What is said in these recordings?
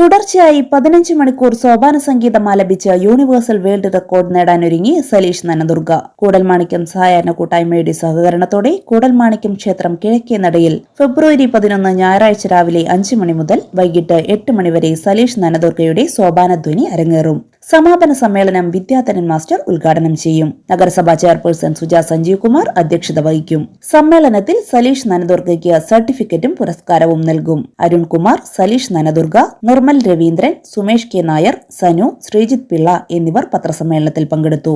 തുടർച്ചയായി പതിനഞ്ച് മണിക്കൂർ സോപാന സംഗീതം ആലപിച്ച് യൂണിവേഴ്സൽ വേൾഡ് റെക്കോർഡ് നേടാനൊരുങ്ങി സലീഷ് നനദുർഗ കൂടൽമാണിക്യം സഹകരണ കൂട്ടായ്മയുടെ സഹകരണത്തോടെ കൂടൽമാണിക്യം ക്ഷേത്രം കിഴക്കേ നടയിൽ ഫെബ്രുവരി പതിനൊന്ന് ഞായറാഴ്ച രാവിലെ അഞ്ച് മണി മുതൽ വൈകിട്ട് എട്ട് മണിവരെ സലീഷ് നനദുർഗയുടെ സോപാനധ്വനി അരങ്ങേറും. സമാപന സമ്മേളനം വിദ്യാധരൻ മാസ്റ്റർ ഉദ്ഘാടനം ചെയ്യും. നഗരസഭാ ചെയർപേഴ്സൺ സുജ സഞ്ജീവ് കുമാർ അധ്യക്ഷത വഹിക്കും. സമ്മേളനത്തിൽ സലീഷ് നനദുർഗയ്ക്ക് സർട്ടിഫിക്കറ്റും പുരസ്കാരവും നൽകും. അരുൺകുമാർ സലീഷ് നനദുർഗ നിർമ്മൽ രവീന്ദ്രൻ സുമേഷ് കെ നായർ സനു ശ്രീജിത് പിള്ള എന്നിവർ പത്രസമ്മേളനത്തിൽ പങ്കെടുത്തു.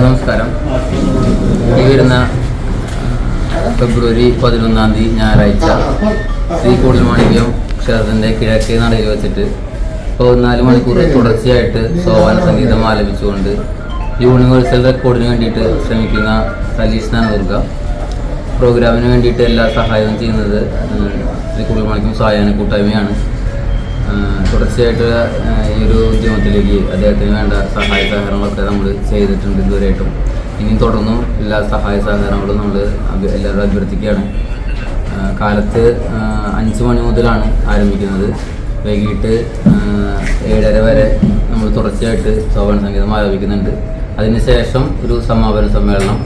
നമസ്കാരം. ഫെബ്രുവരി പതിനൊന്നാം തീയതി ഞായറാഴ്ച ശ്രീ കൂടുതൽ മാണിക്യം ക്ഷേത്രത്തിന്റെ കിഴക്കേ നടയിൽ വെച്ചിട്ട് പതിനാല് മണിക്കൂർ തുടർച്ചയായിട്ട് സോപാന സംഗീതം ആലപിച്ചുകൊണ്ട് യൂണിവേഴ്സൽ റെക്കോർഡിന് വേണ്ടിയിട്ട് ശ്രമിക്കുന്ന സലീഷ് നാനദുർഗ പ്രോഗ്രാമിന് വേണ്ടിയിട്ട് എല്ലാ സഹായവും ചെയ്യുന്നത് ശ്രീ കുടുംബമണിക്കും സഹായന കൂട്ടായ്മയാണ്. തുടർച്ചയായിട്ടുള്ള തുടർച്ചയായിട്ട് ഈ ഒരു ഉദ്യമത്തിലേക്ക് അദ്ദേഹത്തിന് വേണ്ട സഹായ സഹകരണങ്ങളൊക്കെ നമ്മൾ ചെയ്തിട്ടുണ്ട് ഇതുവരെയായിട്ടും. ഇനിയും തുടർന്നും എല്ലാ സഹായ സഹകരണങ്ങളും നമ്മൾ എല്ലാവരും അഭ്യർത്ഥിക്കുകയാണ്. കാലത്ത് അഞ്ച് മണി മുതലാണ് ആരംഭിക്കുന്നത്. വൈകിട്ട് ഏഴര വരെ നമ്മൾ തുടർച്ചയായിട്ട് സോപാന സംഗീതം ആരോപിക്കുന്നുണ്ട് അതിനുശേഷം ഒരു സമാപന സമ്മേളനം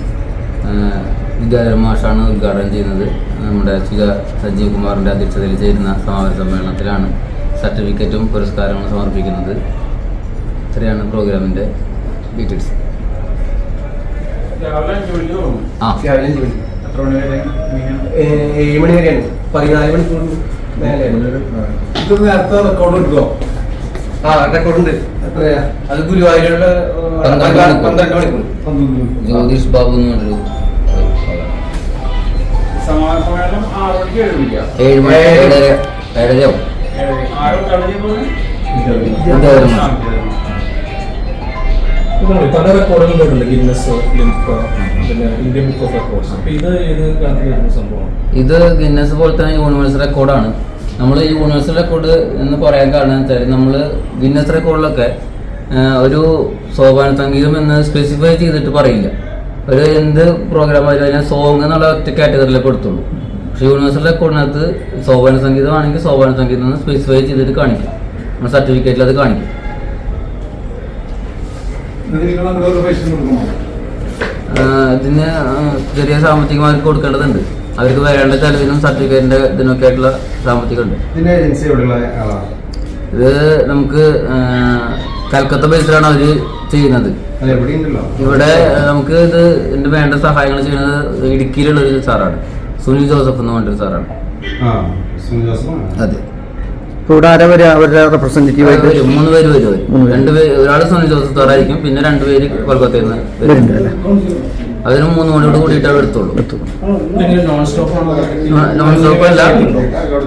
വിദ്യാധര മാഷാണ് ഉദ്ഘാടനം ചെയ്യുന്നത്. നമ്മുടെ ചില സജീവ് കുമാറിന്റെ അധ്യക്ഷതയിൽ ചേരുന്ന സമാപന സമ്മേളനത്തിലാണ് സർട്ടിഫിക്കറ്റും പുരസ്കാരങ്ങളും സമർപ്പിക്കുന്നത്. ഇത്രയാണ് പ്രോഗ്രാമിന്റെ ഡീറ്റെയിൽസ്. ആ. രാവിലെ ഏഴ് മണി വരെയാണ്. പതിനാല് മണിക്കൂർ ഇത് നേരത്തെ റെക്കോർഡ് എടുക്കോ ആ റെക്കോർഡുണ്ട് എത്രയാ? അത് ഗുരുവായൂരുള്ള പന്ത്രണ്ട് മണിക്കൂർ. ജ്യോതിഷ് ബാബു എന്ന് പറഞ്ഞൊരു? ഏഴ് മണി ഏഴര ഏഴരയാവും. പല റെക്കോർഡുകൾ ഗിന്നസ് ഇന്ത്യ ബുക്ക് ഓഫ് ഇത് ഇത് ഗിന്നസ് പോലെ തന്നെ യൂണിവേഴ്സൽ റെക്കോർഡാണ് നമ്മൾ ഈ യൂണിവേഴ്സൽ റെക്കോർഡ് എന്ന് പറയാൻ കാരണം വെച്ചാൽ നമ്മൾ ഗിന്നസ് റെക്കോർഡിലൊക്കെ ഒരു സോപാന സംഗീതം എന്ന് സ്പെസിഫൈ ചെയ്തിട്ട് പറയില്ല. ഒരു എന്ത് പ്രോഗ്രാം ആയാലും അതിനെ സോങ് എന്നുള്ള ഒറ്റ കാറ്റഗറിയിലേ കൊടുത്തുള്ളൂ പക്ഷേ യൂണിവേഴ്സൽ റെക്കോർഡിനകത്ത് സോപാന സംഗീതമാണെങ്കിൽ സോപാന സംഗീതം എന്ന് സ്പെസിഫൈ ചെയ്തിട്ട് കാണിക്കും. നമ്മൾ സർട്ടിഫിക്കറ്റിൽ അത് കാണിക്കും. ഇതിന് ചെറിയ സാമ്പത്തികമായി കൊടുക്കേണ്ടതുണ്ട്. അവർക്ക് വേണ്ട ചെലവിനും സർട്ടിഫിക്കറ്റിന്റെ ഇതിനൊക്കെ ആയിട്ടുള്ള സാമ്പത്തികമുണ്ട്. ഇത് നമുക്ക് കൽക്കത്ത ബേസിലാണ് അവർ ചെയ്യുന്നത്. ഇവിടെ നമുക്ക് ഇത് ഇതിന്റെ വേണ്ട സഹായങ്ങൾ ചെയ്യുന്നത് ഇടുക്കിയിലുള്ള ഒരു സാറാണ്. സുനിൽ ജോസഫ് എന്ന് പറഞ്ഞൊരു സാറാണ്. അതെ. ഇവിടെ ആരാ വരെ അവരുടെ റെപ്രസെന്റേറ്റീവ് അവർ വരും. മൂന്ന് പേര് വരും അവർ. രണ്ട് പേര് ഒരാൾ സുനിൽ ജോസഫ് സാറായിരിക്കും പിന്നെ രണ്ടുപേര് കൊൽക്കത്തയിൽ നിന്ന് വരും. വരുന്നുണ്ട് അല്ലേ അതിന് മൂന്ന് മണിയോട് കൂടിയിട്ട് അവർ എടുത്തോളൂ നോൺ സ്റ്റോപ്പ് നോൺ സ്റ്റോപ്പ് അല്ല.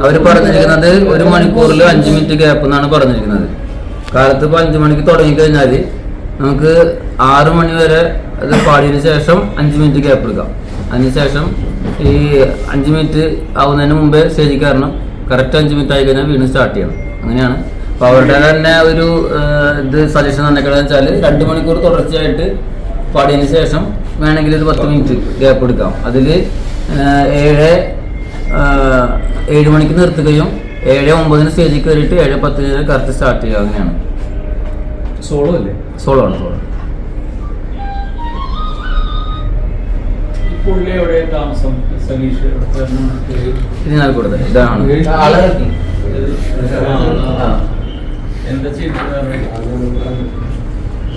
അവർ പറഞ്ഞിരിക്കുന്നത് ഒരു മണിക്കൂറിൽ അഞ്ച് മിനിറ്റ് ഗ്യാപ്പ് എന്നാണ് പറഞ്ഞിരിക്കുന്നത്. കാലത്ത് ഇപ്പോൾ അഞ്ച് മണിക്ക് തുടങ്ങിക്കഴിഞ്ഞാൽ നമുക്ക് ആറ് മണി വരെ അത് പാടിയതിന് ശേഷം അഞ്ച് മിനിറ്റ് ഗ്യാപ്പ് എടുക്കാം. അതിനുശേഷം ഈ അഞ്ച് മിനിറ്റ് ആവുന്നതിന് മുമ്പേ സ്റ്റേജിൽ കയറണം. കറക്റ്റ് അഞ്ച് മിനിറ്റ് ആയി കഴിഞ്ഞാൽ വീണ്ടും സ്റ്റാർട്ട് ചെയ്യണം. അങ്ങനെയാണ്. അപ്പോൾ അവരുടെ തന്നെ ഒരു ഇത് സജഷൻ തന്നേക്കണെന്ന് വെച്ചാൽ രണ്ട് മണിക്കൂർ തുടർച്ചയായിട്ട് പാടിയതിന് ശേഷം വേണമെങ്കിൽ ഒരു പത്ത് മിനിറ്റ് ഗ്യാപ്പ് എടുക്കാം. അതിൽ ഏഴ് ഏഴ് മണിക്ക് നിർത്തുകയും ഏഴ് ഒമ്പതിന് സ്റ്റേജിൽ കയറിയിട്ട് ഏഴ് പത്തിന് കറക്റ്റ് സ്റ്റാർട്ട് ചെയ്യുക. അങ്ങനെയാണ്. സോളോ അല്ലേ? സോളോ ആണ് സോളോ പുള്ളി എവിടെ താമസം? ഇതാണ്.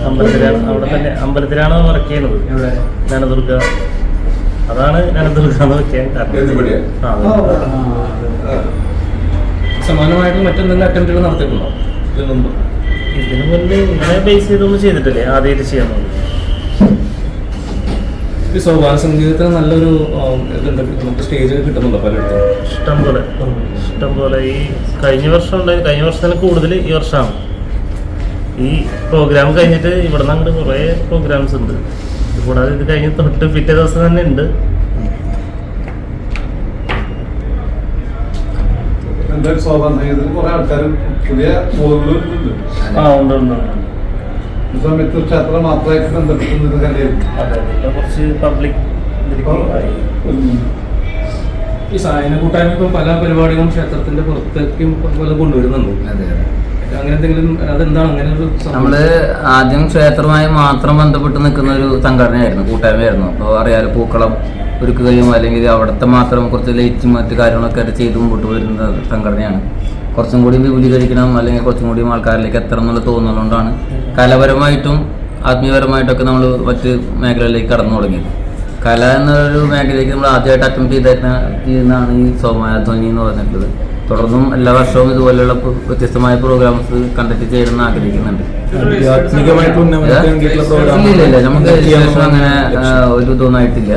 അമ്പലത്തിലാണ്. അവിടെ തന്നെ അമ്പലത്തിലാണ് വർക്ക് ചെയ്യുന്നത്. അതാണ് നനദുർഗ എന്ന് വെക്കാൻ സമാനമായിട്ട് മറ്റെന്തെങ്കിലും അറ്റംപ്റ്റുകൾ നടത്തിയിട്ടുണ്ടോ? ഇതിനു ഇതിനു മുന്നേ ഇങ്ങനെ ബേസ് ചെയ്തൊന്നും ചെയ്തിട്ടില്ലേ? ആദ്യമായിട്ട് ചെയ്യാൻ ഈ സോപാന സംഗീതത്തിന് നല്ലൊരു ഇതുണ്ട്. നമുക്ക് സ്റ്റേജ് കിട്ടുന്നുണ്ടോ പലയിടത്തും. ഇഷ്ടം പോലെ. ഇഷ്ടം പോലെ. ഈ കഴിഞ്ഞ വർഷം ഉണ്ടായി കഴിഞ്ഞ വർഷത്തിന് കൂടുതൽ ഈ വർഷമാണ്. ഈ പ്രോഗ്രാം കഴിഞ്ഞിട്ട് ഇവിടെ നിന്ന് അങ്ങോട്ട് കുറേ പ്രോഗ്രാംസ് ഉണ്ട്. ഇത് കൂടാതെ ഇത് കഴിഞ്ഞ് തൊട്ട് പിറ്റേ ദിവസം തന്നെ ഉണ്ട്. എന്തായാലും സംഗീതത്തിന് കുറെ ആൾക്കാർ പുതിയ ആ ഉണ്ട് ഉണ്ട് ഉണ്ട്. സമയത്ത് ക്ഷേത്രം മാത്രമായിട്ട് ബന്ധപ്പെട്ടുന്നത് കലയായിരുന്നു അതെ കുറച്ച് പബ്ലിക് ആയി. ഈ സായന കൂട്ടായ്മ ഇപ്പം പല പരിപാടികളും ക്ഷേത്രത്തിന്റെ പുറത്തേക്കും പല കൊണ്ടുവരുന്നുണ്ട്. അതെ അതെ. അതെന്താണ് അങ്ങനെ ഒരു സംഭവം? നമ്മൾ ആദ്യം ക്ഷേത്രമായി മാത്രം ബന്ധപ്പെട്ട് നിൽക്കുന്ന ഒരു സംഘടനയായിരുന്നു കൂട്ടായ്മയായിരുന്നു. അപ്പോൾ അറിയാലോ പൂക്കളം ഒരുക്കുകയും അല്ലെങ്കിൽ അവിടുത്തെ മാത്രം കുറച്ച് ലൈറ്റും മറ്റു കാര്യങ്ങളൊക്കെ ആയിട്ട് ചെയ്ത് മുമ്പോട്ട് വരുന്ന സംഘടനയാണ്. കുറച്ചും കൂടി വിപുലീകരിക്കണം അല്ലെങ്കിൽ കുറച്ചും കൂടി ആൾക്കാരിലേക്ക് എത്തണം എന്നുള്ള തോന്നുന്നതുകൊണ്ടാണ് കലാപരമായിട്ടും ആത്മീയപരമായിട്ടൊക്കെ നമ്മൾ മറ്റ് മേഖലകളിലേക്ക് കടന്നു തുടങ്ങിയത്. കല എന്നൊരു മേഖലയിലേക്ക് നമ്മൾ ആദ്യമായിട്ട് അറ്റംപ്റ്റ് ചെയ്ത ചെയ്യുന്നതാണ് ഈ സോമാധ്വനി എന്ന് പറഞ്ഞിട്ടുള്ളത്. തുടർന്നും എല്ലാ വർഷവും ഇതുപോലെയുള്ള വ്യത്യസ്തമായ പ്രോഗ്രാംസ് കണ്ടക്ട് ചെയ്യണമെന്ന് ആഗ്രഹിക്കുന്നുണ്ട്. ആത്മീകമായിട്ട് ഉന്നമനത്തിന് വേണ്ടിയിട്ടുള്ള പ്രോഗ്രാം ഇല്ല ഇല്ല നമുക്ക് അങ്ങനെ ഒരു ഇതൊന്നായിട്ടില്ല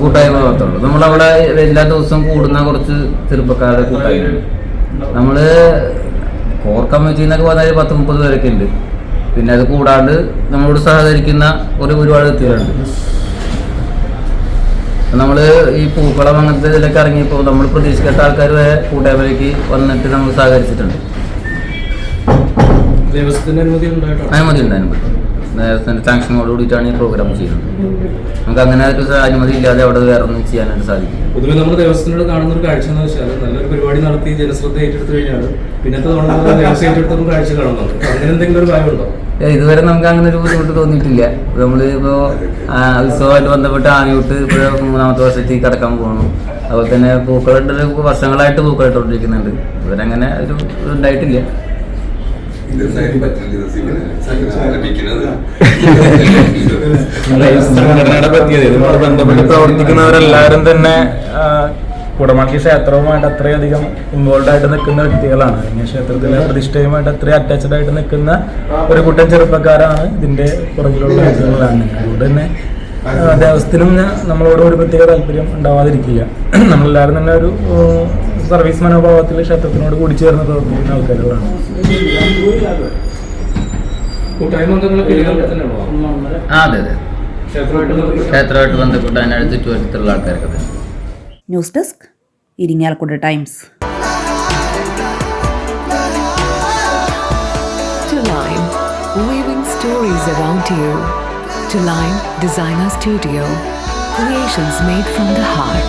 കൂട്ടായ്മ മാത്രമേ ഉള്ളൂ. നമ്മളവിടെ എല്ലാ ദിവസവും കൂടുന്ന കുറച്ച് ചെറുപ്പക്കാരുടെ കൂട്ടായ്മ. നമ്മൾ കോർ കമ്മിറ്റി എന്നൊക്കെ പറഞ്ഞാൽ പത്ത് മുപ്പത് പേരൊക്കെ ഉണ്ട്. പിന്നെ അത് കൂടാണ്ട് നമ്മളോട് സഹകരിക്കുന്ന ഒരു ഒരുപാട് വ്യക്തികളുണ്ട്. നമ്മൾ ഈ പൂക്കളം അങ്ങനത്തെ ഇതിലൊക്കെ ഇറങ്ങിയപ്പോൾ നമ്മൾ പ്രതീക്ഷിക്കാത്ത ആൾക്കാർ വരെ കൂട്ടായ്മയിലേക്ക് വന്നിട്ട് നമ്മൾ സഹകരിച്ചിട്ടുണ്ട്. ദേവസ്വത്തിന്റെ അനുമതി ഉണ്ടായിട്ടുണ്ട് അനുമതി ഉണ്ട് അനുമതി നേരത്തെ സാങ്ഷനോട് കൂടിയിട്ടാണ് ഈ പ്രോഗ്രാം ചെയ്യുന്നത്. നമുക്ക് അങ്ങനെ ഒരു അനുമതി ഇല്ലാതെ അവിടെ വേറെ ഒന്നും ചെയ്യാനായിട്ട് സാധിക്കും പൊതുവെ നമ്മൾ ദേവസ്വത്തിനോട് കാണുന്ന ഒരു കാഴ്ച എന്ന് വെച്ചാൽ നല്ലൊരു പരിപാടി നടത്തി ജനശ്രദ്ധ ഏറ്റെടുത്തു കഴിഞ്ഞാൽ പിന്നത്തെ തവണ ദേവസ്വം ഏറ്റെടുത്തും കാഴ്ച കാണുന്നുണ്ട് അങ്ങനെ എന്തെങ്കിലും ഒരു കാര്യമുണ്ടോ ഇതുവരെ നമുക്ക് അങ്ങനെ ഒരു ബുദ്ധിമുട്ട് തോന്നിയിട്ടില്ല. നമ്മൾ ഇപ്പോൾ ഉത്സവമായിട്ട് ബന്ധപ്പെട്ട് ആനയൂട്ട് ഇപ്പോൾ മൂന്നാമത്തെ വർഷത്തേക്ക് കടക്കാൻ പോകണം അതുപോലെ തന്നെ പൂക്കളിട്ട് വർഷങ്ങളായിട്ട് പൂക്കളിട്ടുകൊണ്ടിരിക്കുന്നുണ്ട് ഇവരങ്ങനെ ഒരു ഇത് ഉണ്ടായിട്ടില്ല സംഘടനയുടെ പ്രത്യേകത ഇതുമായി ബന്ധപ്പെട്ട് പ്രവർത്തിക്കുന്നവരെല്ലാവരും തന്നെ കുടമാക്കി ക്ഷേത്രവുമായിട്ട് അത്രയധികം ഇൻവോൾവ് ആയിട്ട് നിൽക്കുന്ന വ്യക്തികളാണ്. അല്ലെങ്കിൽ ക്ഷേത്രത്തിലെ പ്രതിഷ്ഠയുമായിട്ട് അത്രയും അറ്റാച്ച്ഡ് ആയിട്ട് നിൽക്കുന്ന ഒരു കൂട്ടം ചെറുപ്പക്കാരാണ് ഇതിന്റെ പുറകിലുള്ള വ്യക്തികളാണ് അതുകൊണ്ട് തന്നെ ദേവസ്ഥത്തിനും ഞാൻ- നമ്മളോട് ഒരു പ്രത്യേക താല്പര്യം ഉണ്ടാവാതിരിക്കില്ല. നമ്മളെല്ലാവരും തന്നെ ഒരു സർവീസ് മനോഭാവത്തിൽ ക്ഷേത്രത്തിനോട് കൂടി ചേർന്ന് പ്രവർത്തിക്കുന്ന ആൾക്കാരുകളാണ് അതെ അതെ. ക്ഷേത്രമായിട്ട് ബന്ധപ്പെട്ട് അതിനടുത്ത് ചുറ്റുവട്ടത്തുള്ള ആൾക്കാരൊക്കെ തന്നെ. News desk Irinjalakuda times. Weaving stories around you. To Lime Designer Studio, creations made from the heart.